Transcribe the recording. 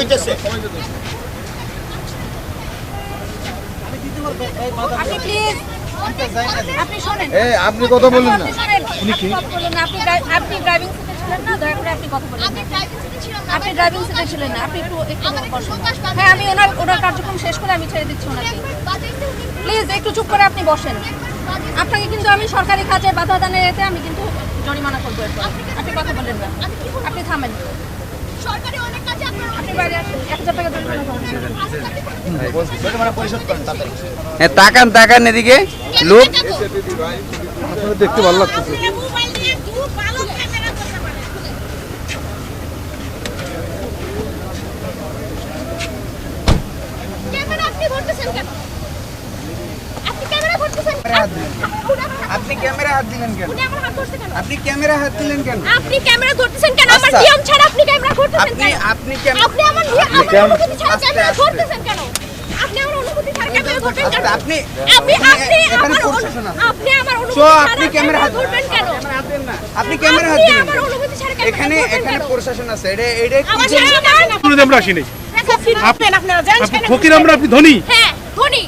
হইতেছে। আপনি কথা বলুন না। আপনি শোনেন, আপনি কথা বলুন না, আপনি ড্রাই- আপনি ড্রাইভিং সিটে ছিলেন না? দয়া করে আপনি কথা বলুন। আপনি ড্রাইভিং সিটে ছিলেন না। আপনি একটু একটু হ্যাঁ আমি ওনার ওনার কার্যক্রম শেষ করে আমি ছেড়ে দিচ্ছি ওনাকে। প্লিজ একটু চুপ করে আপনি বসেন। আপনাকে কিন্তু আমি সরকারি কাজে বাধা দানের এতে আমি কিন্তু জরিমানা করব আপনি কথা বলেন না। আপনি থামেন। হ্যাঁ তাকান তাকান এদিকে। লোক। দেখতে ভালো লাগতেছে আপনি ধরতেছেন কেন? আপনি ক্যামেরা ধরতেছেন আপনি ক্যামেরা হাত দিলেন কেন? আপনি ক্যামেরা হাত দিলেন কেন? আপনি ক্যামেরা ধরতেছেন কেন? আমার আচ্ছা। নিয়ম ছাড়া আপনি ক্যামেরা ধরতেছেন আপনি কেন? আপনি ক্যামেরা আপনি আমার অনুমতি ছাড়া ক্যামেরা। ধরতেছেন কেন? আপনি আমার অনুমতি ছাড়া ক্যামেরা ধরবেন কেন? আচ্ছা, আপনি আপনি আপনি এখানে আমার। আপনি আমার অনুমতি আপনি ক্যামেরা হাত ধরবেন কেন? আপনি ক্যামেরা হাত আপনি দিলেন আমার কেন? অনুমতি ছাড়া ক্যামেরা এখানে ধরবেন এখানে? প্রশাসন আছে। এটা এটা আমার আসিনি। আপনি আপনারা জানেন আপনি ফকির আমরা আপনি ধনী। হ্যাঁ ধনী।